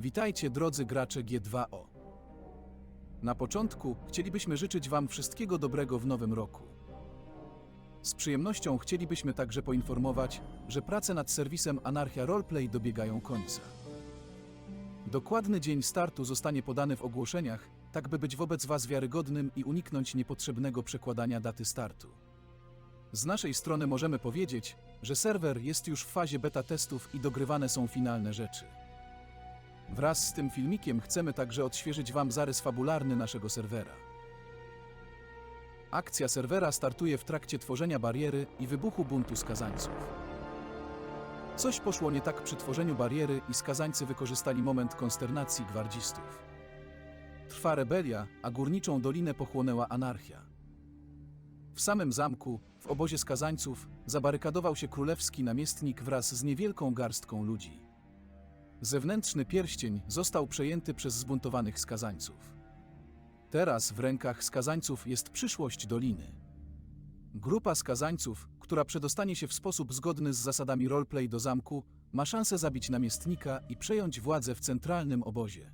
Witajcie drodzy gracze G2O. Na początku chcielibyśmy życzyć Wam wszystkiego dobrego w nowym roku. Z przyjemnością chcielibyśmy także poinformować, że prace nad serwisem Anarchia Roleplay dobiegają końca. Dokładny dzień startu zostanie podany w ogłoszeniach, tak by być wobec Was wiarygodnym i uniknąć niepotrzebnego przekładania daty startu. Z naszej strony możemy powiedzieć, że serwer jest już w fazie beta testów i dogrywane są finalne rzeczy. Wraz z tym filmikiem chcemy także odświeżyć Wam zarys fabularny naszego serwera. Akcja serwera startuje w trakcie tworzenia bariery i wybuchu buntu skazańców. Coś poszło nie tak przy tworzeniu bariery i skazańcy wykorzystali moment konsternacji gwardzistów. Trwa rebelia, a górniczą dolinę pochłonęła anarchia. W samym zamku, w obozie skazańców, zabarykadował się królewski namiestnik wraz z niewielką garstką ludzi. Zewnętrzny pierścień został przejęty przez zbuntowanych skazańców. Teraz w rękach skazańców jest przyszłość doliny. Grupa skazańców, która przedostanie się w sposób zgodny z zasadami roleplay do zamku, ma szansę zabić namiestnika i przejąć władzę w centralnym obozie.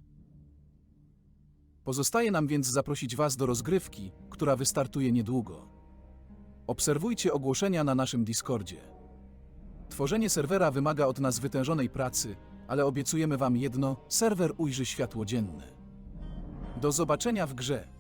Pozostaje nam więc zaprosić Was do rozgrywki, która wystartuje niedługo. Obserwujcie ogłoszenia na naszym Discordzie. Tworzenie serwera wymaga od nas wytężonej pracy, ale obiecujemy Wam jedno: serwer ujrzy światło dzienne. Do zobaczenia w grze.